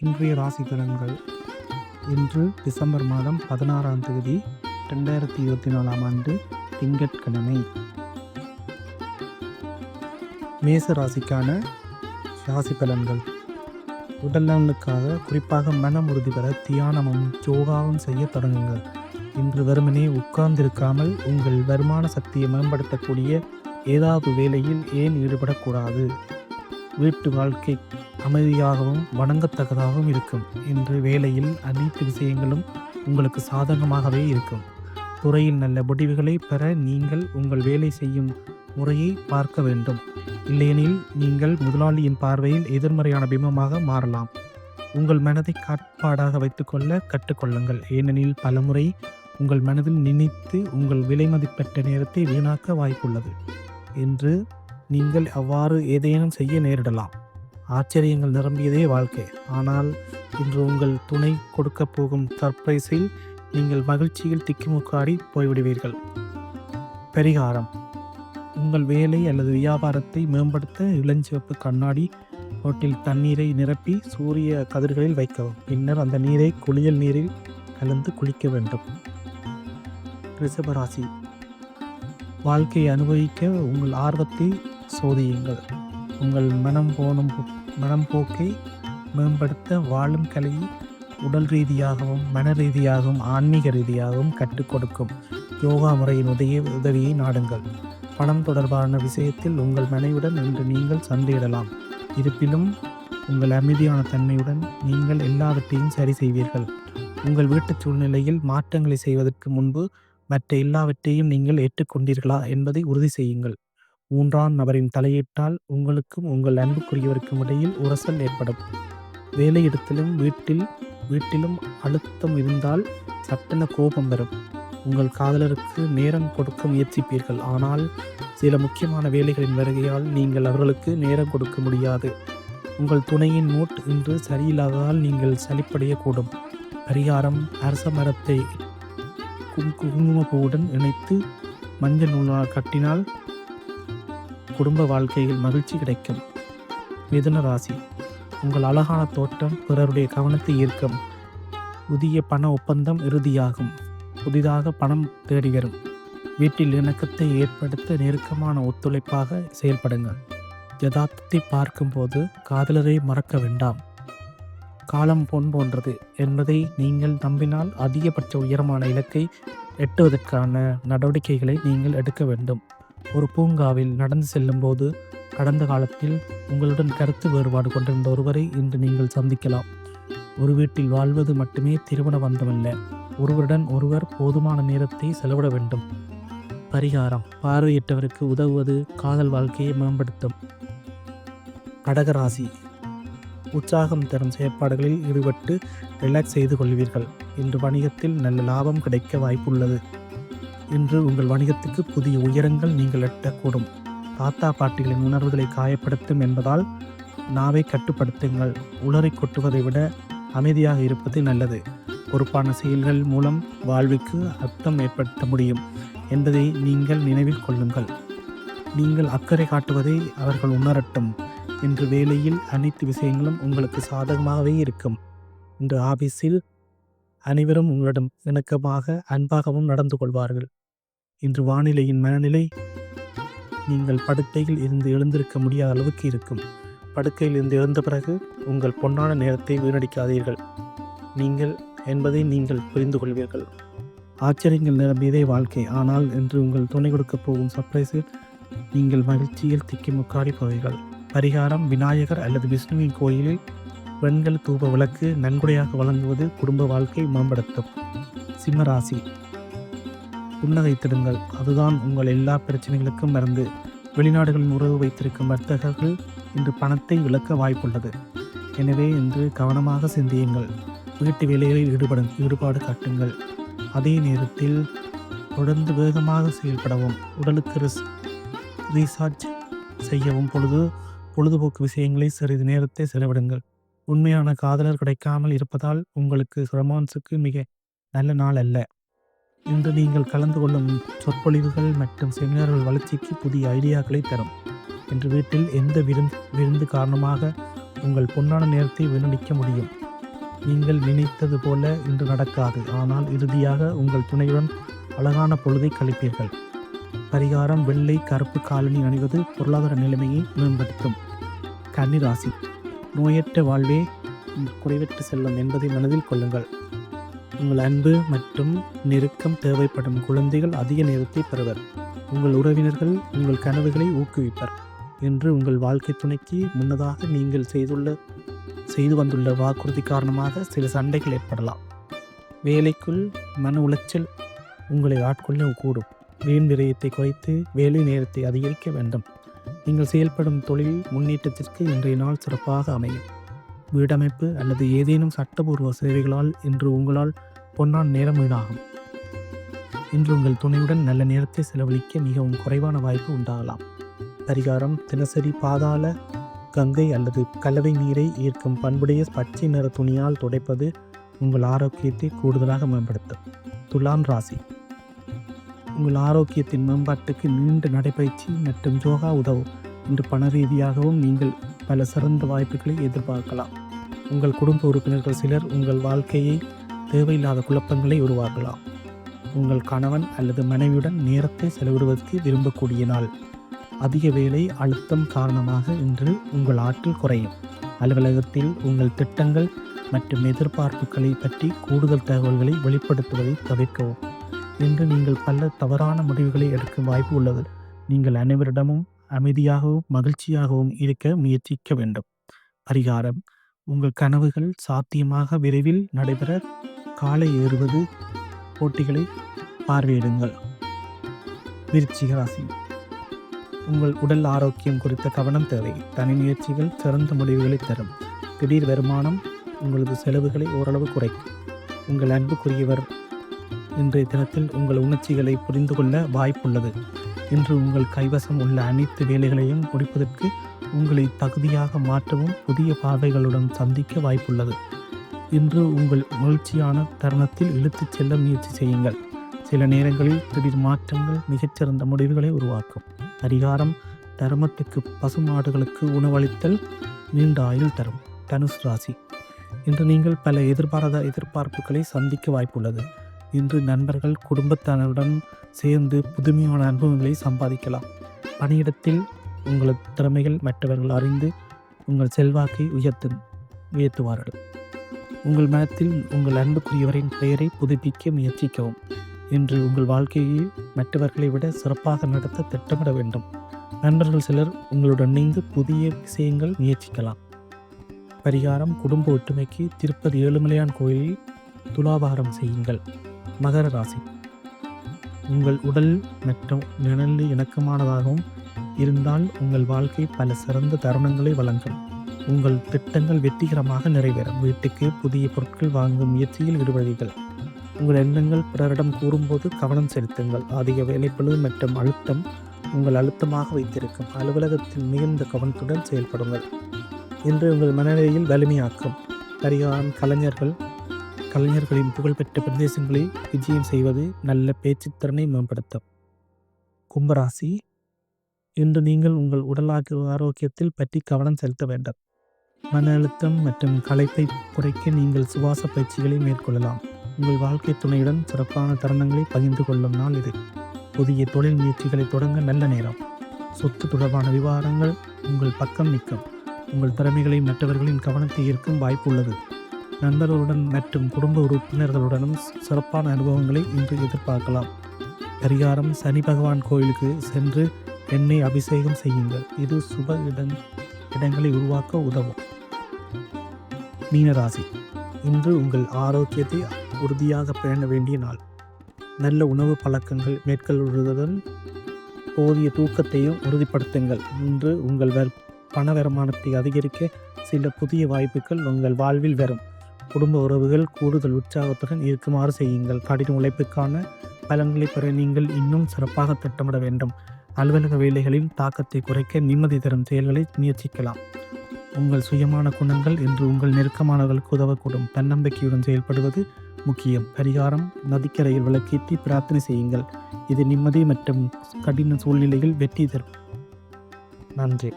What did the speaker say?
இன்றைய ராசி பலன்கள் இன்று டிசம்பர் மாதம் பதினாறாம் தேதி ரெண்டாயிரத்தி இருபத்தி நாலாம் ஆண்டு திங்கட்கிழமை. மேச ராசிக்கான ராசி பலன்கள் உடல் நலனுக்காக குறிப்பாக மனம் உறுதி பெற தியானமும் யோகாவும் செய்ய தொடங்குங்கள். இன்று வெறுமனே உட்கார்ந்திருக்காமல் உங்கள் வருமான சக்தியை மேம்படுத்தக்கூடிய ஏதாவது வேலையில் ஏன் ஈடுபடக்கூடாது? வீட்டு வாழ்க்கை அமைதியாகவும் வணங்கத்தக்கதாகவும் இருக்கும். இன்று வேலையில் அனைத்து விஷயங்களும் உங்களுக்கு சாதகமாகவே இருக்கும். துறையில் நல்ல முடிவுகளை பெற நீங்கள் உங்கள் வேலை செய்யும் முறையை பார்க்க வேண்டும். இல்லையெனில் நீங்கள் முதலாளியின் பார்வையில் எதிர்மறையான பிம்பமாக மாறலாம். உங்கள் மனதை காட்பாடாக வைத்துக்கொள்ள கற்றுக்கொள்ளுங்கள். ஏனெனில் பலமுறை உங்கள் மனதில் நினைத்து உங்கள் விலை மதிப்பற்ற நேரத்தை வீணாக்க வாய்ப்புள்ளது. என்று நீங்கள் அவ்வாறு ஏதேனும் செய்ய நேரிடலாம். ஆச்சரியங்கள் நிரம்பியதே வாழ்க்கை. ஆனால் இன்று உங்கள் துணை கொடுக்க போகும் சர்ப்ரைஸில் நீங்கள் மகிழ்ச்சியில் திக்குமுக்காடி போய்விடுவீர்கள். பரிகாரம். உங்கள் வேலை அல்லது வியாபாரத்தை மேம்படுத்த இளஞ்சிவப்பு கண்ணாடி ஓட்டில் தண்ணீரை நிரப்பி சூரிய கதிர்களில் வைக்கவும். பின்னர் அந்த நீரை குளியல் நீரில் கலந்து குளிக்க வேண்டும். ரிஷபராசி. வாழ்க்கையை அனுபவிக்க உங்கள் ஆர்வத்தை சோதியுங்கள். உங்கள் மனம் போனும் போ- மனம் போக்கை மேம்படுத்த வாழும் கலையை உடல் ரீதியாகவும் மன ரீதியாகவும் ஆன்மீக ரீதியாகவும் கற்றுக் கொடுக்கும். யோகா முறையின் உதவியை உதவியை நாடுங்கள். பணம் தொடர்பான விஷயத்தில் உங்கள் மனைவிடன் இன்று நீங்கள் சண்டையிடலாம். இருப்பினும் உங்கள் அமைதியான தன்மையுடன் நீங்கள் எல்லாவற்றையும் சரி செய்வீர்கள். உங்கள் வீட்டு சூழ்நிலையில் மாற்றங்களை செய்வதற்கு முன்பு மற்ற எல்லாவற்றையும் நீங்கள் ஏற்றுக்கொண்டீர்களா என்பதை உறுதி செய்யுங்கள். மூன்றாம் நபரின் தலையிட்டால் உங்களுக்கும் உங்கள் அன்புக்குரியவருக்கும் இடையில் உரசல் ஏற்படும். வேலையிடத்திலும் வீட்டில் வீட்டிலும் அழுத்தம் இருந்தால் சட்டென கோபம் வரும். உங்கள் காதலருக்கு நேரம் கொடுக்க முயற்சிப்பீர்கள். ஆனால் சில முக்கியமான வேலைகளின் வருகையால் நீங்கள் அவர்களுக்கு நேரம் கொடுக்க முடியாது. உங்கள் துணையின் மூட் இன்று சரியில்லாததால் நீங்கள் சலிப்படையக்கூடும். பரிகாரம் அரச மரத்தை குங்குமப்பூவுடன் இணைத்து மஞ்சள் நூலால் கட்டினால் குடும்ப வாழ்க்கையில் மகிழ்ச்சி கிடைக்கும். மிதுன ராசி உங்கள் அழகான தோட்டம் பிறருடைய கவனத்தை ஈர்க்கும். புதிய பண ஒப்பந்தம் இறுதியாகும். புதிதாக பணம் தேடி வரும். வீட்டில் இணக்கத்தை ஏற்படுத்த நெருக்கமான ஒத்துழைப்பாக செயல்படுங்கள். யதார்த்தத்தை பார்க்கும்போது காதலரை மறக்க வேண்டாம். காலம் பொன் போன்றது என்பதை நீங்கள் நம்பினால் அதிகபட்ச உயரமான இலக்கை எட்டுவதற்கான நடவடிக்கைகளை நீங்கள் எடுக்க வேண்டும். ஒரு பூங்காவில் நடந்து செல்லும்போது கடந்த காலத்தில் உங்களுடன் கருத்து வேறுபாடு கொண்டிருந்த ஒருவரை இன்று நீங்கள் சந்திக்கலாம். ஒரு வீட்டில் வாழ்வது மட்டுமே திருமண பந்தமல்ல. ஒருவருடன் ஒருவர் போதுமான நேரத்தை செலவிட வேண்டும். பரிகாரம். பார்வையிட்டவருக்கு உதவுவது காதல் வாழ்க்கையை மேம்படுத்தும். கடகராசி. உற்சாகம் தரும் செயற்பாடுகளில் ஈடுபட்டு ரிலாக்ஸ் செய்து கொள்வீர்கள். இன்று வணிகத்தில் நல்ல லாபம் கிடைக்க வாய்ப்புள்ளது. இன்று உங்கள் வணிகத்துக்கு புதிய உயரங்கள் நீங்கள் எட்டக்கூடும். தாத்தா பாட்டிகளின் உணர்வுகளை காயப்படுத்தும் என்பதால் நாவை கட்டுப்படுத்துங்கள். உளறி கொட்டுவதை விட அமைதியாக இருப்பது நல்லது. பொறுப்பான செயல்கள் மூலம் வாழ்வுக்கு அர்த்தம் ஏற்படுத்த முடியும் என்பதை நீங்கள் நினைவில் கொள்ளுங்கள். நீங்கள் அக்கறை காட்டுவதை அவர்கள் உணரட்டும். இன்று வேலையில் அனைத்து விஷயங்களும் உங்களுக்கு சாதகமாகவே இருக்கும். இன்று ஆபீஸில் அனைவரும் உங்களிடம் இணக்கமாக அன்பாகவும் நடந்து கொள்வார்கள். இன்று வானிலையின் மனநிலை நீங்கள் படுக்கையில் இருந்து எழுந்திருக்க முடியாத அளவுக்கு இருக்கும். படுக்கையில் இருந்து எழுந்த பிறகு உங்கள் பொன்னான நேரத்தை வீணடிக்காதீர்கள். நீங்கள் என்பதை நீங்கள் புரிந்து கொள்வீர்கள். ஆச்சரியங்கள் நிரம்பியதே வாழ்க்கை. ஆனால் இன்று உங்கள் துணை கொடுக்கப் போகும் சர்ப்ரைஸில் நீங்கள் மகிழ்ச்சியில் திக்கி முக்காடி போவீர்கள். பரிகாரம் விநாயகர் அல்லது விஷ்ணுவின் கோயிலில் பெண்கள் தூப விளக்கு நன்கொடையாக வழங்குவது குடும்ப வாழ்க்கை மேம்படுத்தும். சிம்மராசி. புன்னகைத்திடுங்கள். அதுதான் உங்கள் எல்லா பிரச்சனைகளுக்கும் மருந்து. வெளிநாடுகளின் உறவு வைத்திருக்கும் வர்த்தகர்கள் இன்று பணத்தை இழக்க வாய்ப்புள்ளது. எனவே இன்று கவனமாக சிந்தியுங்கள். வீட்டு வேலைகளில் ஈடுபடும் ஈடுபாடு காட்டுங்கள். அதே நேரத்தில் தொடர்ந்து வேகமாக செயல்படவும் உடலுக்கு ரிஸ் ரீசார்ஜ் செய்யவும் பொழுது பொழுதுபோக்கு விஷயங்களை சிறிது நேரத்தை செலவிடுங்கள். உண்மையான காதலர் கிடைக்காமல் இருப்பதால் உங்களுக்கு ரொமான்ஸுக்கு மிக நல்ல நாள் அல்ல. இன்று நீங்கள் கலந்து கொள்ளும் சொற்பொழிவுகள் மற்றும் செமினார்கள் வளர்ச்சிக்கு புதிய ஐடியாக்களை தரும். என்று வீட்டில் எந்த விருந்து விருந்து காரணமாக உங்கள் பொன்னான நேரத்தை வீணடிக்க முடியும்? நீங்கள் நினைத்தது போல இன்று நடக்காது ஆனால் இறுதியாக உங்கள் துணையுடன் அழகான பொழுதை கழிப்பீர்கள். பரிகாரம் வெள்ளை கருப்பு காலணி அணிவது பொருளாதார நிலைமையை மேம்படுத்தும். கன்னிராசி. நோயற்ற வாழ்வே குறைவற்று செல்லும் என்பதை மனதில் கொள்ளுங்கள். உங்கள் அன்பு மற்றும் நெருக்கம் தேவைப்படும் குழந்தைகள் அதிக நேரத்தை பெறுவர். உங்கள் உறவினர்கள் உங்கள் கனவுகளை ஊக்குவிப்பர் என்று உங்கள் வாழ்க்கை துணைக்கு முன்னதாக நீங்கள் செய்துள்ள செய்து வந்துள்ள வாக்குறுதி காரணமாக சில சண்டைகள் ஏற்படலாம். வேலைக்குள் மன உளைச்சல் உங்களை ஆட்கொள்ள கூடும். வீண் விரயத்தை குறைத்து வேலை நேரத்தை அதிகரிக்க வேண்டும். நீங்கள் செயல்படும் தொழில் முன்னேற்றத்திற்கு இன்றைய நாள் சிறப்பாக அமையும். வீடமைப்பு அல்லது ஏதேனும் சட்டபூர்வ சேவைகளால் இன்று உங்களால் பொன்னான் நேரம் வீணாகும். இன்று உங்கள் துணையுடன் நல்ல நேரத்தை செலவழிக்க மிகவும் குறைவான வாய்ப்பு உண்டாகலாம். பரிகாரம் தினசரி பாதாள கங்கை அல்லது கலவை நீரை ஈர்க்கும் பண்புடைய பச்சை நிற துணியால் துடைப்பது உங்கள் ஆரோக்கியத்தை கூடுதலாக மேம்படுத்தும். துலாம் ராசி. உங்கள் ஆரோக்கியத்தின் மேம்பாட்டுக்கு நீண்ட நடைபயிற்சி மற்றும் யோகா உதவும் இன்று பண ரீதியாகவும் நீங்கள் பல சிறந்த வாய்ப்புகளை எதிர்பார்க்கலாம். உங்கள் குடும்ப உறுப்பினர்கள் சிலர் உங்கள் வாழ்க்கையை தேவையில்லாத குழப்பங்களை உருவாக்கலாம். உங்கள் கணவன் அல்லது மனைவியுடன் நேரத்தை செலவிடுவதற்கு விரும்பக்கூடிய நாள். அதிக வேலை அழுத்தம் காரணமாக இன்று உங்கள் ஆற்றல் குறையும். அலுவலகத்தில் உங்கள் திட்டங்கள் மற்றும் எதிர்பார்ப்புகளை பற்றி கூடுதல் தகவல்களை வெளிப்படுத்துவதை தவிர்க்கவும். இன்று நீங்கள் பல தவறான முடிவுகளை எடுக்கும் வாய்ப்பு உள்ளது. நீங்கள் அனைவரிடமும் அமைதியாகவும் மகிழ்ச்சியாகவும் இருக்க முயற்சிக்க வேண்டும். பரிகாரம். உங்கள் கனவுகள் சாத்தியமாக விரைவில் நடைபெற காலை ஏறுவது போட்டிகளை பார்வையிடுங்கள். விருச்சிக ராசி. உங்கள் உடல் ஆரோக்கியம் குறித்த கவனம் தேவை. தனி முயற்சிகள் சிறந்த முடிவுகளை தரும். திடீர் வருமானம் உங்களது செலவுகளை ஓரளவு குறைக்கும். உங்கள் அன்புக்குரியவர் இன்றைய தினத்தில் உங்கள் உணர்ச்சிகளை புரிந்து கொள்ள வாய்ப்புள்ளது. இன்று உங்கள் கைவசம் உள்ள அனைத்து வேலைகளையும் முடிப்பதற்கு உங்களை தகுதியாக மாற்றவும் புதிய பார்வைகளுடன் சந்திக்க வாய்ப்புள்ளது. இன்று உங்கள் மகிழ்ச்சியான தருணத்தில் இழுத்துச் செல்ல முயற்சி செய்யுங்கள். சில நேரங்களில் திடீர் மாற்றங்கள் மிகச்சிறந்த முடிவுகளை உருவாக்கும். பரிகாரம் தர்மத்துக்கு பசுமாடுகளுக்கு உணவளித்தல் நீண்ட ஆயுள் தரும். தனுஷ் ராசி. இன்று நீங்கள் பல எதிர்பாராத எதிர்பார்ப்புகளை சந்திக்க வாய்ப்புள்ளது. இன்று நண்பர்கள் குடும்பத்தினருடன் சேர்ந்து புதுமையான அனுபவங்களை சம்பாதிக்கலாம். பணியிடத்தில் உங்களது திறமைகள் மற்றவர்கள் அறிந்து உங்கள் செல்வாக்கை உயர்த்து உயர்த்துவார்கள். உங்கள் மனத்தில் உங்கள் அன்புக்குரியவரின் பெயரை புதுப்பிக்க முயற்சிக்கவும். இன்று உங்கள் வாழ்க்கையை மற்றவர்களை விட சிறப்பாக நடத்த திட்டமிட வேண்டும். நண்பர்கள் சிலர் உங்களுடன் இணைந்து புதிய விஷயங்கள் முயற்சிக்கலாம். பரிகாரம் குடும்ப ஒற்றுமைக்கு திருப்பதி ஏழுமலையான் கோயிலில் துலாபாரம் செய்யுங்கள். மகர ராசி. உங்கள் உடல் மற்றும் நிழல் இணக்கமானதாகவும் இருந்தால் உங்கள் வாழ்க்கை பல சிறந்த தருணங்களை வழங்கும். உங்கள் திட்டங்கள் வெற்றிகரமாக நிறைவேறும். வீட்டுக்கு புதிய பொருட்கள் வாங்கும் முயற்சியில் ஈடுபடுவீர்கள். உங்கள் எண்ணங்கள் பிறரிடம் கூறும்போது கவனம் செலுத்துங்கள். அதிக வேலைப்பளு மற்றும் அழுத்தம் உங்கள் அழுத்தமாக வைத்திருக்கும். அலுவலகத்தில் மிகுந்த கவனத்துடன் செயல்படுங்கள். இன்று உங்கள் மனநிலையில் வலிமையாக்கும். பரிகாரம் கலைஞர்கள் கலைஞர்களின் புகழ்பெற்ற பிரதேசங்களில் விஜயம் செய்வது நல்ல பேச்சுத்திறனை மேம்படுத்தும். கும்பராசி இன்று நீங்கள் உங்கள் உடல் ஆரோக்கியத்தில் பற்றி கவனம் செலுத்த வேண்டும். மன அழுத்தம் மற்றும் களைப்பை குறைக்க நீங்கள் சுவாச பயிற்சிகளை மேற்கொள்ளலாம். உங்கள் வாழ்க்கை துணையுடன் சிறப்பான தருணங்களை பகிர்ந்து கொள்ளும் நாள் இது. புதிய தொழில் முயற்சிகளை தொடங்க நல்ல நேரம். சொத்து தொடர்பான விவகாரங்கள் உங்கள் பக்கம் நிற்கும். உங்கள் திறமைகளை மற்றவர்களின் கவனத்தை ஈர்க்கும் வாய்ப்பு உள்ளது. நண்பர்களுடன் மற்றும் குடும்ப உறுப்பினர்களுடனும் சிறப்பான அனுபவங்களை இன்று எதிர்பார்க்கலாம். பரிகாரம் சனி பகவான் கோயிலுக்கு சென்று எண்ணெய் அபிஷேகம் செய்யுங்கள். இது சுப இடங் இடங்களை உருவாக்க உதவும். மீனராசி இன்று உங்கள் ஆரோக்கியத்தை உறுதியாக பேண வேண்டிய நாள். நல்ல உணவு பழக்கங்கள் மேற்கொள்வதுடன் போதிய தூக்கத்தையும் உறுதிப்படுத்துங்கள். இன்று உங்கள் வர் பண வருமானத்தை அதிகரிக்க சில புதிய வாய்ப்புகள் உங்கள் வாழ்வில் வரும். குடும்ப உறவுகள் கூடுதல் உற்சாகத்துடன் இருக்குமாறு செய்யுங்கள். கடின உழைப்புக்கான பலன்களை பெற நீங்கள் இன்னும் சிறப்பாக திட்டமிட வேண்டும். அலுவலக வேலைகளில் தாக்கத்தை குறைக்க நிம்மதி தரும் செயல்களை முயற்சிக்கலாம். உங்கள் சுயமான குணங்கள் என்று உங்கள் நெருக்கமானவர்களுக்கு உதவக்கூடும். தன்னம்பிக்கையுடன் செயல்படுவது முக்கியம். பரிகாரம் நதிக்கரையில் விளக்கேற்றி பிரார்த்தனை செய்யுங்கள். இது நிம்மதி மற்றும் கடின சூழ்நிலையில் வெற்றி தரும். நன்றி.